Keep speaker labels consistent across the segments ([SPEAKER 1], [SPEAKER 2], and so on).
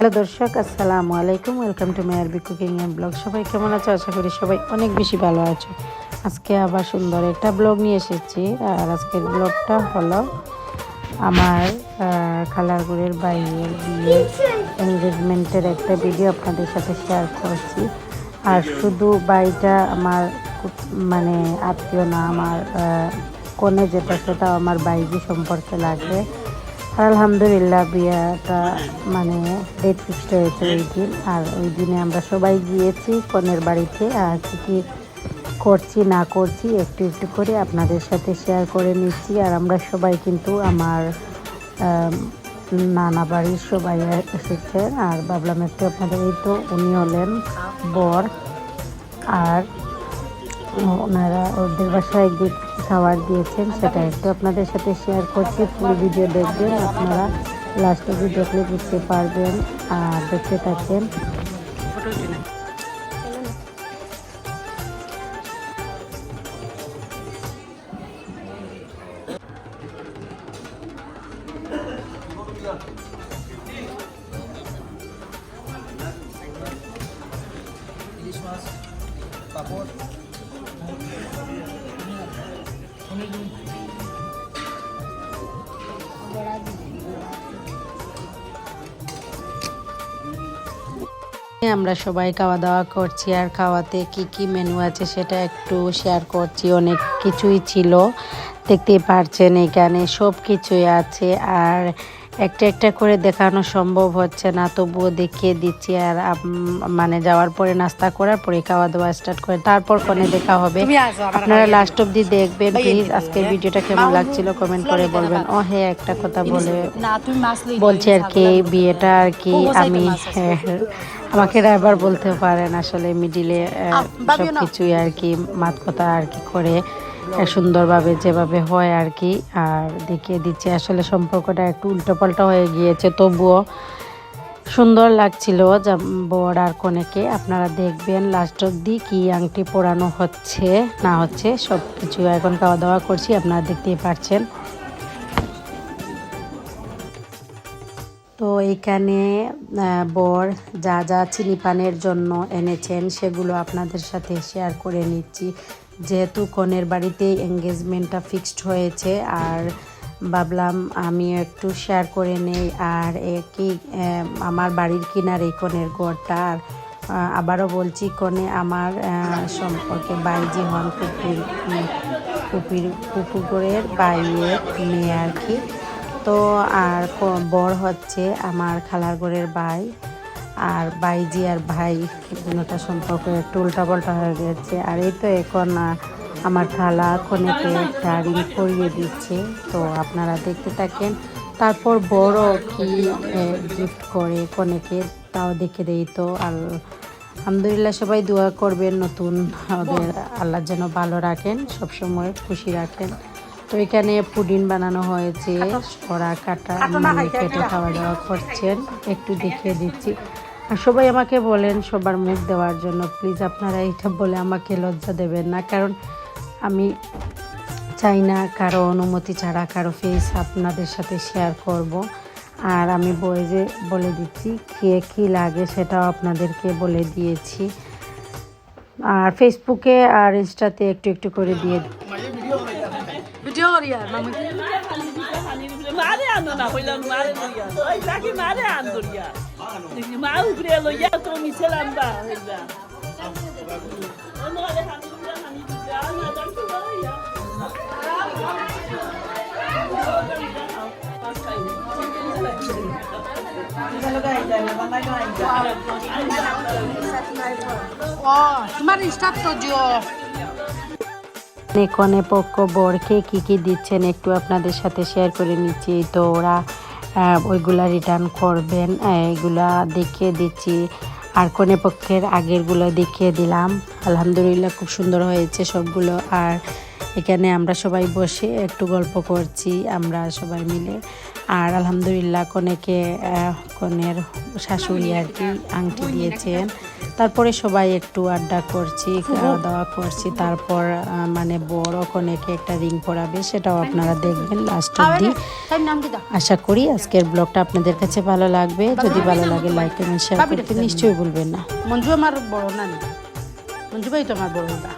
[SPEAKER 1] Hello দর্শক, আসসালামু আলাইকুম। ওয়েলকাম টু মাই আরবি কুকিং এন্ড ব্লগ সবাই কেমন আছো? আশা করি সবাই অনেক বেশি ভালো আছো। আজকে আবার সুন্দর একটা ব্লগ নিয়ে এসেছি। আর আজকের ব্লগটা হলো আমার খালারগুড়ের বাইরের বিয়ের এনগেজমেন্টের একটা ভিডিও আপনাদের সাথে শেয়ার করছি। আর শুধু বাড়িটা আমার মানে আত্মীয় না, আমার কনে যেটা সেটা আমার বাইজি সম্পর্কে লাগে আর আলহামদুলিল্লাহ বিয়েটা মানে ডেট ফিক্সড হয়েছে ওই দিন। আর ওই দিনে আমরা সবাই গিয়েছি কনের বাড়িতে। আর কী কী করছি, না করছি, একটু একটু করে আপনাদের সাথে শেয়ার করে নিচ্ছি। আর আমরা সবাই কিন্তু আমার নানা বাড়ির সবাই এসেছেন। আর ভাবলাম একটু আপনাদের, এই তো উনি হলেন বর। আর ওনারা ওদের বাসায় গিফট খাবার দিয়েছেন সেটা একটু আপনাদের সাথে শেয়ার করছি ফুল ভিডিও দেখবেন আপনারা লাস্ট অবধি দেখলে বুঝতে পারবেন আর দেখতে থাকেন আমরা সবাই খাওয়া দাওয়া করছি আর খাওয়াতে কি কি মেনু আছে সেটা একটু শেয়ার করছি। অনেক কিছুই ছিল। দেখতে পারছেন এখানে সব কিছুই আছে। আর একটা একটা করে দেখানো সম্ভব হচ্ছে না তবুও দেখিয়ে দিচ্ছি আর মানে যাওয়ার পরে নাস্তা করার পরে খাওয়া দাওয়া স্টার্ট করে তারপর কোনে দেখা হবে। আপনারা লাস্ট অব্দি দেখবেন প্লিজ
[SPEAKER 2] দিবে,
[SPEAKER 1] আজকের
[SPEAKER 2] হ্যাঁ?
[SPEAKER 1] ভিডিওটা কেমন লাগছিল কমেন্ট করে বলবেন। ও হ্যাঁ একটা কথা বলে বলছি আর কি বিয়েটা আর কি আমি আমাকে ড্রাইভার বলতে পারেন আসলে মিডিলে সব কিছুই আর কি মাত কথা আর কি করে। সুন্দরভাবে যেভাবে হয় আর কি, আর দেখিয়ে দিচ্ছে। আসলে সম্পর্কটা একটু উল্টোপাল্টা হয়ে গিয়েছে, তবুও সুন্দর লাগছিল বর আর কনেকে। আপনারা দেখবেন লাস্ট অব্দি কি আংটি পরানো হচ্ছে, না হচ্ছে সব কিছু এখন খাওয়া দাওয়া করছি, আপনারা দেখতেই পাচ্ছেন। তো এখানে বর যা যা চিনি পানের জন্য এনেছেন, সেগুলো আপনাদের সাথে শেয়ার করে নিচ্ছি। যেহেতু কনের বাড়িতে এঙ্গেজমেন্টটা ফিক্সড হয়েছে, আর ভাবলাম আমি একটু শেয়ার করে নেই, আর একই আমার বাড়ির কিনার এই কনের গড়টা আর আবারও বলছি কনে আমার সম্পর্কে বাইজি হন কুপির কুপির কুপুরের বাইয়ের মেয়ে আর কি। তো আর বর হচ্ছে আমার খালার ঘরের ভাই। আর বাইজি আর ভাই দুটা সম্পর্ক একটু উল্টাপাল্টা হয়ে গেছে। আর এই তো এখন আমার খালা কনেকে একটা রিং পরিয়ে দিচ্ছে। তো আপনারা দেখতে থাকেন তারপর বড় কি গিফট করে কনেকে তাও দেখে দেই তো। আর আলহামদুলিল্লাহ সবাই দোয়া করবেন নতুন ওদের আল্লাহ যেন ভালো রাখেন সবসময় খুশি রাখেন। তো এখানে পুডিং বানানো হয়েছে ওরা কাটা কেটে খাওয়া দাওয়া করছেন। একটু দেখিয়ে দিচ্ছি। আর সবাই আমাকে বলেন সবার মুখ দেওয়ার জন্য প্লিজ আপনারা এটা বলে আমাকে লজ্জা দেবেন না। কারণ আমি চাই না কারও অনুমতি ছাড়া কারও ফেস আপনাদের সাথে শেয়ার করব। আর আমি বয়েজে বলে দিচ্ছি, কে কী লাগে সেটাও আপনাদেরকে বলে দিয়েছি। আর ফেসবুকে আর ইনস্টাতে একটু একটু করে দিয়ে
[SPEAKER 2] ভিডিও
[SPEAKER 3] আনো না হইলাম মারে লইয়া ওই তাকে মারে আন করিয়া মা উপরে লইয়া তো মিছেলাম বা হইলা অন্য আলে হানি দিলা হানি দিলা না দাম তো লইয়া
[SPEAKER 2] ও তোমার ইনস্টা তো জিও
[SPEAKER 1] কনে পক্ষ বরকে কি কি দিচ্ছেন একটু আপনাদের সাথে শেয়ার করে নিচ্ছি। তো ওরা ওইগুলা রিটার্ন করবেন এইগুলা দেখিয়ে দিচ্ছি। আর কনে পক্ষের আগেরগুলো দেখিয়ে দিলাম। আলহামদুলিল্লাহ খুব সুন্দর হয়েছে সবগুলো। আর এখানে আমরা সবাই বসে একটু গল্প করছি, আমরা সবাই মিলে। আর আলহামদুলিল্লাহ কনেকে কনের শাশুড়ি আর কি, আংটি দিয়েছেন। তারপরে সবাই একটু আড্ডা করছি খাওয়া দাওয়া করছি তারপর মানে বড় কনেকে একটা রিং পরাবে সেটাও হ্যাঁ। আপনারা দেখবেন লাস্ট অব্দি আশা করি আজকের ব্লগটা আপনাদের কাছে ভালো লাগবে। যদি ভালো লাগে লাইক কমেন্ট শেয়ার করতে নিশ্চয়ই ভুলবেন না।
[SPEAKER 2] মঞ্জু আমার বড় না মঞ্জু ভাই তো আমার বড় না।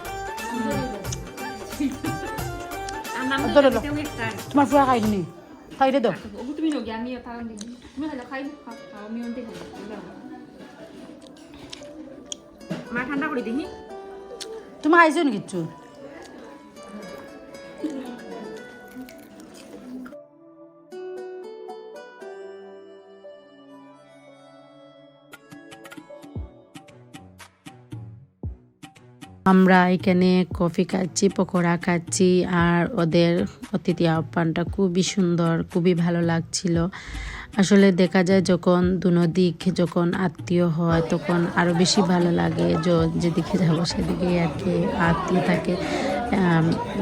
[SPEAKER 2] তোমার পুরা খাইনি
[SPEAKER 4] তুমি খাই। মা ঠান্ডা করে দিহি
[SPEAKER 2] তুমি আইছো নি কিচ্ছু
[SPEAKER 1] আমরা এখানে কফি খাচ্ছি, পকোড়া খাচ্ছি, আর ওদের অতিথি আহ্বানটা খুবই সুন্দর, খুবই ভালো লাগছিল। আসলে দেখা যায় যখন দুনো দিক যখন আত্মীয় হয় তখন আরও বেশি ভালো লাগে য- যেদিকে যাব সেদিকে আর কি আত্মীয় থাকে।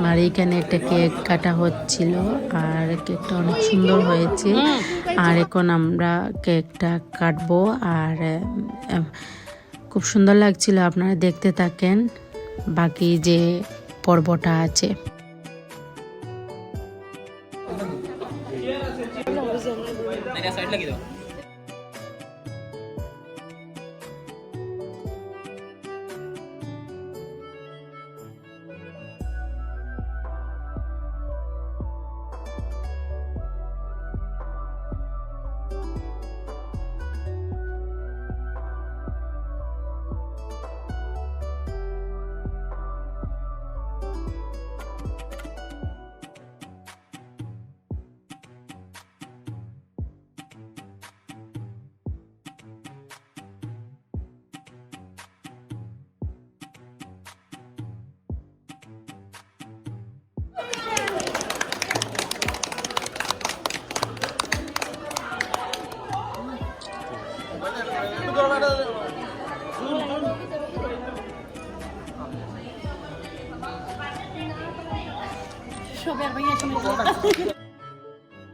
[SPEAKER 1] আর এইখানে একটা কেক কাটা হচ্ছিল আর কেকটা অনেক সুন্দর হয়েছে। আর এখন আমরা কেকটা কাটবো আর খুব সুন্দর লাগছিল আপনারা দেখতে থাকেন। বাকি যে পর্বটা আছে।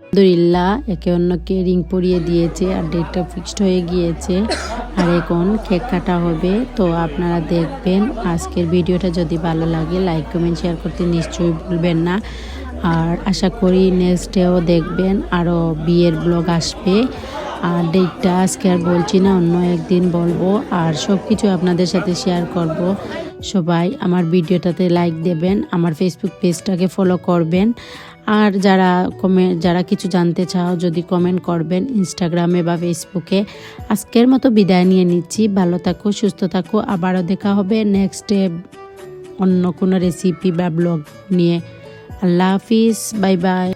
[SPEAKER 1] আলহামদুলিল্লাহ, একে অন্যকে রিং পরিয়ে দিয়েছে আর ডেটটা ফিক্সড হয়ে গিয়েছে। আর এখন কেক কাটা হবে, তো আপনারা দেখবেন আজকের ভিডিওটা যদি ভালো লাগে লাইক কমেন্ট শেয়ার করতে নিশ্চয়ই ভুলবেন না। আর আশা করি নেক্সট ডেও দেখবেন আরও বিয়ের ব্লগ আসবে। আর ডেটটা আজকে আর বলছি না, অন্য একদিন বলব। আর সব কিছু আপনাদের সাথে শেয়ার করব। সবাই আমার ভিডিওটাতে লাইক দেবেন, আমার ফেসবুক পেজটাকে ফলো করবেন। আর যারা কমে যারা কিছু জানতে চাও, যদি কমেন্ট করবেন ইনস্টাগ্রামে বা ফেসবুকে আজকের মতো বিদায় নিয়ে নিচ্ছি। ভালো থাকো, সুস্থ থাকো। আবারও দেখা হবে নেক্সট ডে অন্য কোনো রেসিপি বা ব্লগ নিয়ে। আল্লাহ হাফিজ বাই বাই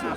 [SPEAKER 1] Çok